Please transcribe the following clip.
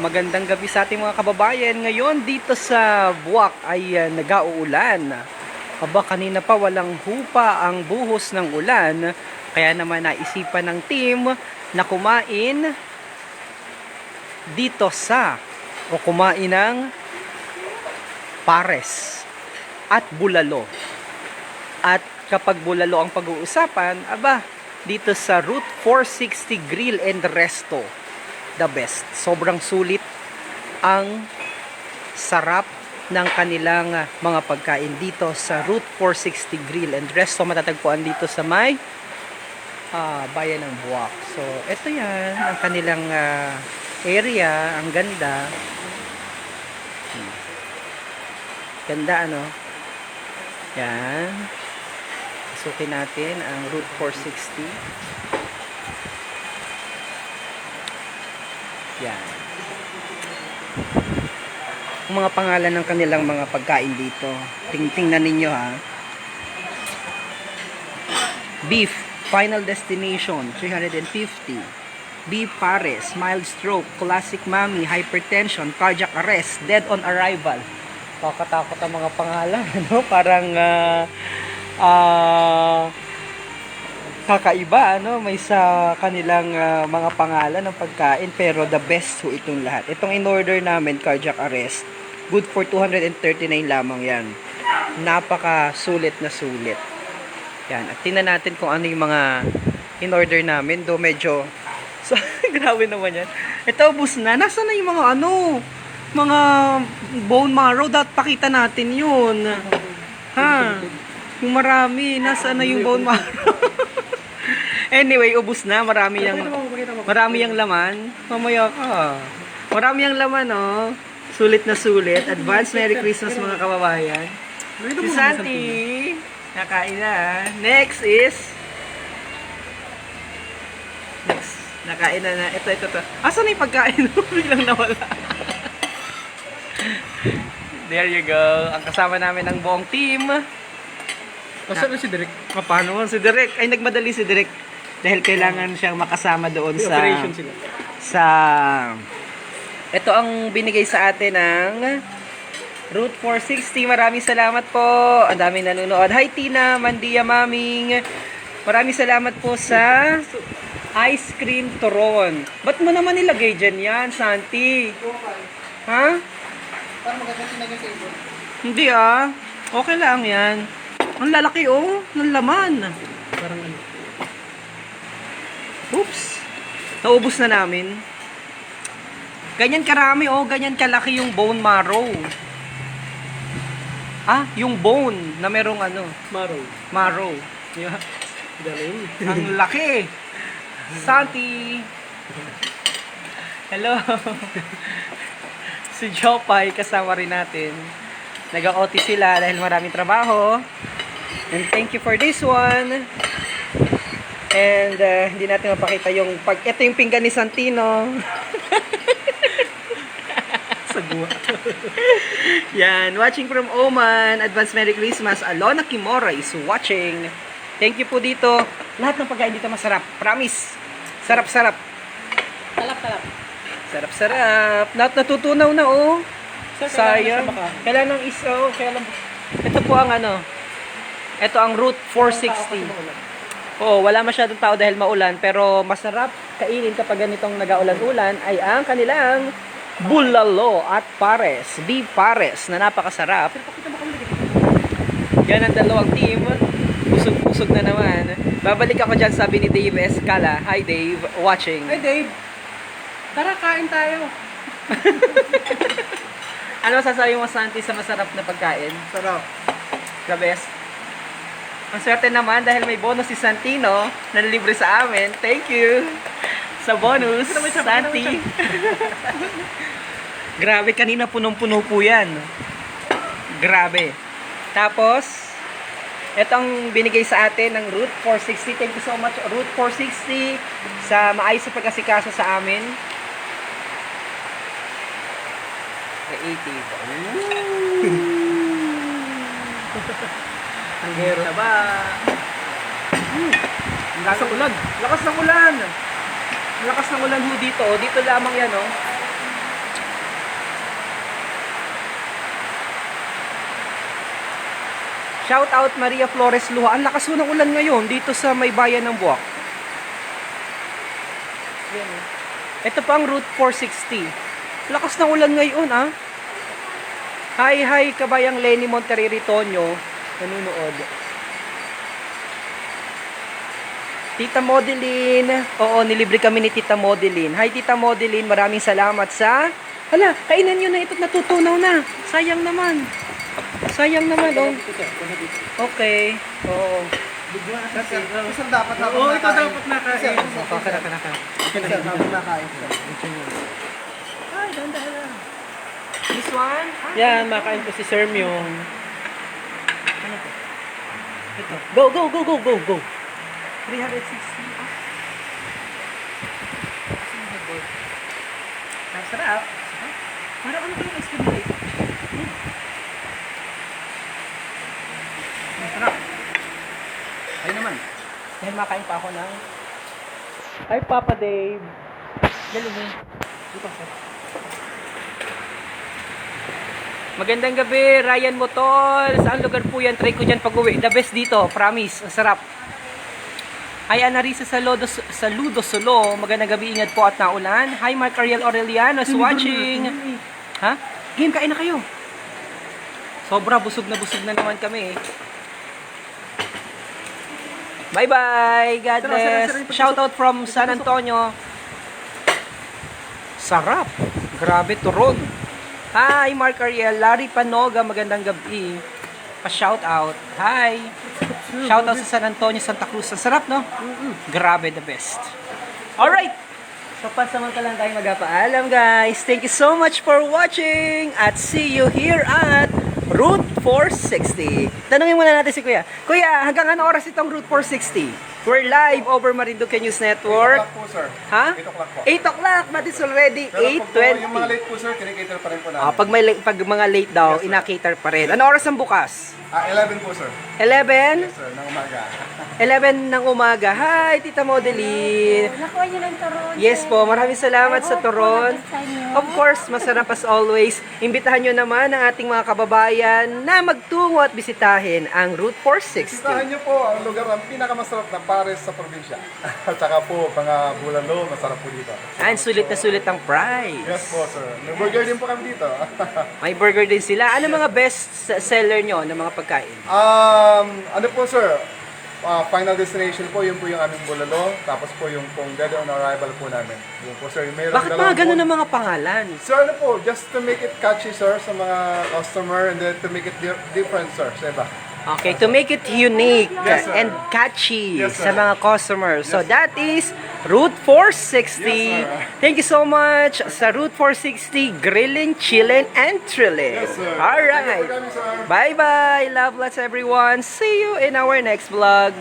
Magandang gabi sa ating mga kababayan. Ngayon dito sa Buwak ay uh, nag-auulan. Aba kanina pa walang hupa ang buhos ng ulan. Kaya naman naisipan ng team na kumain dito sa o kumain ng pares at bulalo. At kapag bulalo ang pag-uusapan, aba, dito sa Route 460 Grill and Resto, the best. Sobrang sulit ang sarap ng kanilang ah, mga pagkain dito sa Route 460 Grill and Resto. Matatagpuan dito sa may ah, bayan ng Buwak. So, ito yan, ang kanilang ah, area. Ang ganda. Hmm. Ganda, ano? Yan. Pasukin natin ang Route 460. Yan. Ang mga pangalan ng kanilang mga pagkain dito. Tingtingnan ninyo ha. Beef, Final Destination, 350. Beef Pares, Mild Stroke, Classic Mami, Hypertension, Cardiac Arrest, Dead on Arrival. Kakatakot ang mga pangalan, no? Parang ah ah, kakaiba, ano? May sa kanilang ah, mga pangalan ng pagkain, pero the best ho itong lahat. Itong in-order namin, Cardiac Arrest, good for 239 lamang yan. Napaka sulit na sulit. Yan. At tingnan natin kung ano yung mga in-order namin. Do medyo... So, grabe naman yan. Ito, ubus na. Nasaan na yung mga ano? Mga bone marrow. Dapat pakita natin yun. Ha? Yung marami. Nasaan na yung bone marrow? anyway, ubus na. Marami yung... Marami yung laman. Mamaya ka. Marami yung laman, oh. Sulit na sulit. Advance Merry Christmas mga kababayan. Si Santi. Nakain na. Next is... Next. Nakain na na. Ito, ito, ito. Asan na yung pagkain? Biglang nawala. There you go. Ang kasama namin ng buong team. Nasaan na si Derek? Ah, paano? Si Direk. Ay, nagmadali si Direk. Dahil kailangan siyang makasama doon May sa... operation sila. Sa... Ito ang binigay sa atin ng Route 460. Maraming salamat po. Ang daming nanonood. Hi Tina, Mandia Maming. Maraming salamat po sa ice cream turon. Ba't mo naman nilagay dyan yan, Santi? Ha? Para maganda sinagay sa ibon. Hindi ah. Okay lang yan. Ang lalaki oh. Ng laman. Parang ano. Oops. Naubos na namin. Ganyan karami oh, ganyan kalaki yung bone marrow. Ah, yung bone na merong ano, Maro. marrow. Yeah. Galing. Ang laki. Santi. Hello. si Jopay kasama rin natin. Nag-OT sila dahil maraming trabaho. And thank you for this one. And uh, hindi natin mapakita yung pag ito yung pinggan ni Santino. Sagwa. Yan, watching from Oman. Advance Merry Christmas. Alona Kimora is watching. Thank you po dito. Lahat ng pagkain dito masarap. Promise. Sarap-sarap. Talap-talap. Sarap-sarap. Nat natutunaw na oh. Sir, Sayang. Kailan ng isa oh. Kailan... Ito po ang ano. Ito ang Route 460. Oo, wala masyadong tao dahil maulan, pero masarap kainin kapag ganitong nag-aulan-ulan ay ang kanilang bulalo at pares, beef pares na napakasarap. Yan ang dalawang team. Usog-usog na naman. Babalik ako dyan, sabi ni Dave Escala. Hi Dave, watching. Hey Dave. Tara, kain tayo. Ano sasabi mo, Santi, sa masarap na pagkain? Sarap. The best. Ang swerte naman dahil may bonus si Santino na libre sa amin. Thank you sa bonus, Santi. Grabe, kanina punong-puno po yan. Grabe. Tapos, itong binigay sa atin ng Route 460. Thank you so much, Route 460, sa maayos sa pagkasikaso sa amin. Creative. Tanggero. Taba. Hmm. Ang lakas ng ulan. Lakas ng ulan. Lakas ng ulan ho dito. Oh, dito lamang yan, oh. Shout out Maria Flores Luha. Ang lakas ng ulan ngayon dito sa may bayan ng Buwak. Yan. Oh. Ito pa ang Route 460. Lakas ng ulan ngayon, ah. Hi, hi, kabayang Lenny Monterrey Ritonio. Nanunood. Tita Modeline. Oo, nilibre kami ni Tita Modeline. Hi, Tita Modeline. Maraming salamat sa... Hala, kainan nyo na ito't natutunaw na. Sayang naman. Sayang naman, oh. Okay. Oo. Sir, dapat na Oo, ito dapat nakain. Kaka, kaka, kaka. Sir, dapat nakain. Ay, dahan-dahan. This one? Yan, makain ko si Sir Myung. Ano to? Ito. Go, go, go, go, go, go. 360. Ah. Sarap. Parang ano kayong ice cream na ito? Hmm. Ang sarap. Ayun naman. Dahil makain pa ako ng... Hi, Papa Dave. Dali mo. Dito sir. Magandang gabi, Ryan Motol. Saan lugar po yan? Try ko dyan pag uwi. The best dito, promise. Ang sarap. Hi, Anarisa Saludo, Saludo Solo. Magandang gabi, ingat po at naulan. Hi, Mark Ariel Aureliano is watching. Ha? Game, kain na kayo. Sobra, busog na busog na naman kami eh. Bye-bye. God bless. Shout out from San Antonio. Sarap. Grabe, turon. Hi, Mark Ariel. Larry Panoga, magandang gabi. Pa-shout out. Hi. Shout out sa San Antonio, Santa Cruz. Ang sarap, no? Grabe, the best. Alright. So, pansamantalang tayo magpaalam, guys. Thank you so much for watching. At see you here at Route 460. Tanungin muna natin si Kuya. Kuya, hanggang ano oras itong Route 460? We're live over Marinduque News Network. 8 o'clock po, sir. Ha? 8 o'clock po. 8 o'clock, but it's already Pero pag po, yung mga 8.20. late po, sir, kinikater pa rin po namin. Ah, pag may late, pag mga late daw, Yes, sir. ina-cater pa rin. Ano oras ang bukas? Ah, 11 po, sir. 11? Yes, sir, ng umaga. 11 ng umaga. Hi, Tita Modeline. Nakuha niyo ng turon. Yes po, maraming salamat sa turon. niyo. Of course, masarap as always. Imbitahan nyo naman ang ating mga kababayan na magtungo at bisitahin ang Route Sitahan 460. niyo po ang lugar ang pinakamasarap na pares sa probinsya. At saka po, mga bulalo, masarap po dito. And sulit na sulit ang price. Yes po, sir. May burger din po kami dito. May burger din sila. Ano mga best seller nyo ng mga pagkain? um, ano po, sir? Ah, final destination po, yun po yung aming bulalo. Tapos po yung pong dead on arrival po namin. Yun po, sir. Mayroong Bakit mga dalawang ganun po- ang mga pangalan? Sir, ano po, just to make it catchy, sir, sa mga customer and then to make it di- different, sir, sa iba. Okay, to make it unique Yes, and catchy Yes, sa mga customers. So Yes, sir. that is Route 460. Yes. Thank you so much sa Route 460 Grilling, Chilling, and Trilling. Yes. All right. Bye-bye. Love lots everyone. See you in our next vlog.